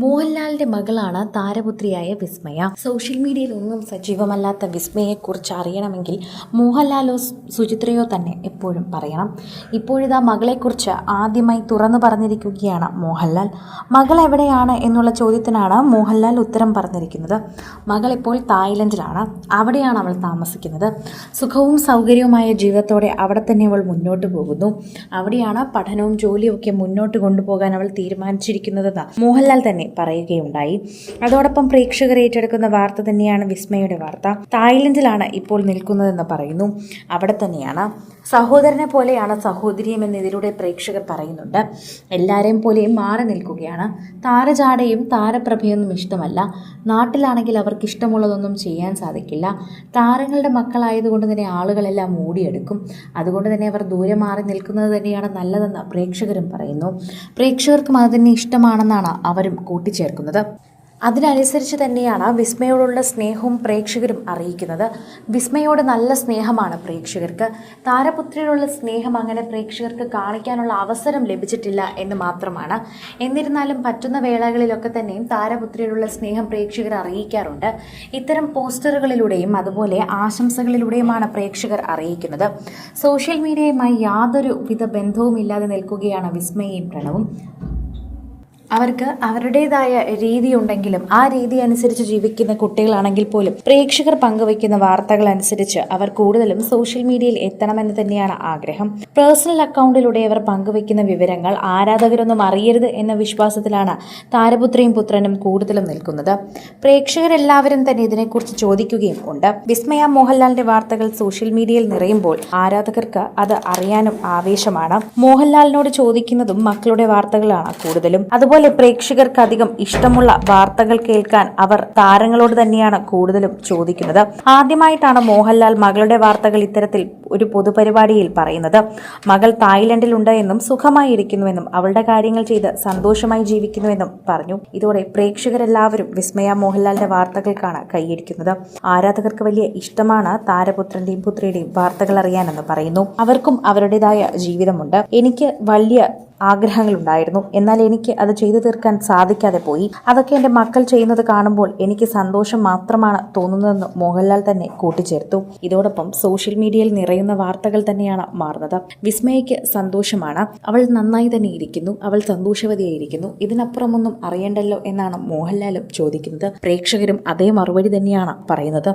മോഹൻലാലിന്റെ മകളാണ് താരപുത്രിയായ വിസ്മയ. സോഷ്യൽ മീഡിയയിൽ ഒന്നും സജീവമല്ലാത്ത വിസ്മയെക്കുറിച്ച് അറിയണമെങ്കിൽ മോഹൻലാലോ സുചിത്രയോ തന്നെ എപ്പോഴും പറയണം. ഇപ്പോഴിതാ മകളെക്കുറിച്ച് ആദ്യമായി തുറന്നു പറഞ്ഞിരിക്കുകയാണ് മോഹൻലാൽ. മകൾ എവിടെയാണ് എന്നുള്ള ചോദ്യത്തിനാണ് മോഹൻലാൽ ഉത്തരം പറഞ്ഞിരിക്കുന്നത്. മകൾ ഇപ്പോൾ തായ്ലൻഡിലാണ്. അവിടെയാണ് അവൾ താമസിക്കുന്നത്. സുഖവും സൗകര്യവുമായ ജീവിതത്തോടെ അവിടെ തന്നെ അവൾ മുന്നോട്ട് പോകുന്നു. അവിടെയാണ് പഠനവും ജോലിയും ഒക്കെ മുന്നോട്ട് കൊണ്ടുപോകാൻ അവൾ തീരുമാനിച്ചിരിക്കുന്നതെന്ന് മോഹൻലാൽ തന്നെ പറയുകയുണ്ടായി. അതോടൊപ്പം പ്രേക്ഷകർ ഏറ്റെടുക്കുന്ന വാർത്ത തന്നെയാണ് വിസ്മയുടെ വാർത്ത. തായ്ലൻഡിലാണ് ഇപ്പോൾ നിൽക്കുന്നതെന്ന് പറയുന്നു. അവിടെ തന്നെയാണ്. സഹോദരനെ പോലെയാണ് സഹോദരിയും എന്ന് ഇതിലൂടെ പ്രേക്ഷകർ പറയുന്നുണ്ട്. എല്ലാവരെയും പോലെയും മാറി നിൽക്കുകയാണ്. താരജാടയും താരപ്രഭയൊന്നും ഇഷ്ടമല്ല. നാട്ടിലാണെങ്കിൽ അവർക്ക് ഇഷ്ടമുള്ളതൊന്നും ചെയ്യാൻ സാധിക്കില്ല. താരങ്ങളുടെ മക്കളായതുകൊണ്ട് തന്നെ ആളുകളെല്ലാം മൂടിയെടുക്കും അതുകൊണ്ട് തന്നെ അവർ ദൂരെ മാറി നിൽക്കുന്നത് തന്നെയാണ് നല്ലതെന്ന് പ്രേക്ഷകരും പറയുന്നു. പ്രേക്ഷകർക്കും അത് തന്നെ ഇഷ്ടമാണെന്നാണ് അവരും കൂട്ടിച്ചേർക്കുന്നത്. അതിനനുസരിച്ച് തന്നെയാണ് വിസ്മയോടുള്ള സ്നേഹവും പ്രേക്ഷകരും അറിയിക്കുന്നത്. വിസ്മയോട് നല്ല സ്നേഹമാണ് പ്രേക്ഷകർക്ക്. താരപുത്രിയോടുള്ള സ്നേഹം അങ്ങനെ പ്രേക്ഷകർക്ക് കാണിക്കാനുള്ള അവസരം ലഭിച്ചിട്ടില്ല എന്ന് മാത്രമാണ്. എന്നിരുന്നാലും പറ്റുന്ന വേളകളിലൊക്കെ തന്നെയും താരപുത്രിയോടുള്ള സ്നേഹം പ്രേക്ഷകർ അറിയിക്കാറുണ്ട്. ഇത്തരം പോസ്റ്ററുകളിലൂടെയും അതുപോലെ ആശംസകളിലൂടെയുമാണ് പ്രേക്ഷകർ അറിയിക്കുന്നത്. സോഷ്യൽ മീഡിയയുമായി യാതൊരു വിധ ബന്ധവുമില്ലാതെ നിൽക്കുകയാണ് വിസ്മയയും പ്രണവും. അവർക്ക് അവരുടേതായ രീതിയുണ്ടെങ്കിലും ആ രീതി അനുസരിച്ച് ജീവിക്കുന്ന കുട്ടികളാണെങ്കിൽ പോലും പ്രേക്ഷകർ പങ്കുവയ്ക്കുന്ന വാർത്തകൾ അനുസരിച്ച് അവർ കൂടുതലും സോഷ്യൽ മീഡിയയിൽ എത്തണമെന്ന് തന്നെയാണ് ആഗ്രഹം. പേഴ്സണൽ അക്കൗണ്ടിലൂടെ അവർ പങ്കുവയ്ക്കുന്ന വിവരങ്ങൾ ആരാധകരൊന്നും അറിയരുത് എന്ന വിശ്വാസത്തിലാണ് താരപുത്രയും പുത്രനും കൂടുതലും നിൽക്കുന്നത്. പ്രേക്ഷകരെല്ലാവരും തന്നെ ഇതിനെക്കുറിച്ച് ചോദിക്കുകയും ഉണ്ട്. വിസ്മയ മോഹൻലാലിന്റെ വാർത്തകൾ സോഷ്യൽ മീഡിയയിൽ നിറയുമ്പോൾ ആരാധകർക്ക് അത് അറിയാനും ആവേശമാണ്. മോഹൻലാലിനോട് ചോദിക്കുന്നതും മക്കളുടെ വാർത്തകളാണ് കൂടുതലും. അതുപോലെ പ്രേക്ഷകർക്ക് അധികം ഇഷ്ടമുള്ള വാർത്തകൾ കേൾക്കാൻ അവർ താരങ്ങളോട് തന്നെയാണ് കൂടുതലും ചോദിക്കുന്നത്. ആദ്യമായിട്ടാണ് മോഹൻലാൽ മകളുടെ വാർത്തകൾ ഇത്തരത്തിൽ ഒരു പൊതുപരിപാടിയിൽ പറയുന്നത്. മകൾ തായ്ലൻഡിലുണ്ട് എന്നും സുഖമായി ഇരിക്കുന്നുവെന്നും അവളുടെ കാര്യങ്ങൾ ചെയ്ത് സന്തോഷമായി ജീവിക്കുന്നുവെന്നും പറഞ്ഞു. ഇതോടെ പ്രേക്ഷകരെല്ലാവരും വിസ്മയ മോഹൻലാലിന്റെ വാർത്തകൾക്കാണ് കൈയടിക്കുന്നത്. ആരാധകർക്ക് വലിയ ഇഷ്ടമാണ് താരപുത്രന്റെയും പുത്രിയുടെയും വാർത്തകൾ അറിയാനെന്ന് പറയുന്നു. അവർക്കും അവരുടേതായ ജീവിതമുണ്ട്. എനിക്ക് വലിയ ആഗ്രഹങ്ങളുണ്ടായിരുന്നു. എന്നാൽ എനിക്ക് അത് ചെയ്തു തീർക്കാൻ സാധിക്കാതെ പോയി. അതൊക്കെ എന്റെ മക്കൾ ചെയ്യുന്നത് കാണുമ്പോൾ എനിക്ക് സന്തോഷം മാത്രമാണ് തോന്നുന്നതെന്ന് മോഹൻലാൽ തന്നെ കൂട്ടിച്ചേർത്തു. ഇതോടൊപ്പം സോഷ്യൽ മീഡിയയിൽ നിറയുന്ന വാർത്തകൾ തന്നെയാണ് മാറുന്നത്. വിസ്മയയ്ക്ക് സന്തോഷമാണ്. അവൾ നന്നായി തന്നെ ഇരിക്കുന്നു. അവൾ സന്തോഷവതിയായിരിക്കുന്നു. ഇതിനപ്പുറമൊന്നും അറിയണ്ടല്ലോ എന്നാണ് മോഹൻലാലും ചോദിക്കുന്നത്. പ്രേക്ഷകരും അതേ മറുപടി തന്നെയാണ് പറയുന്നത്.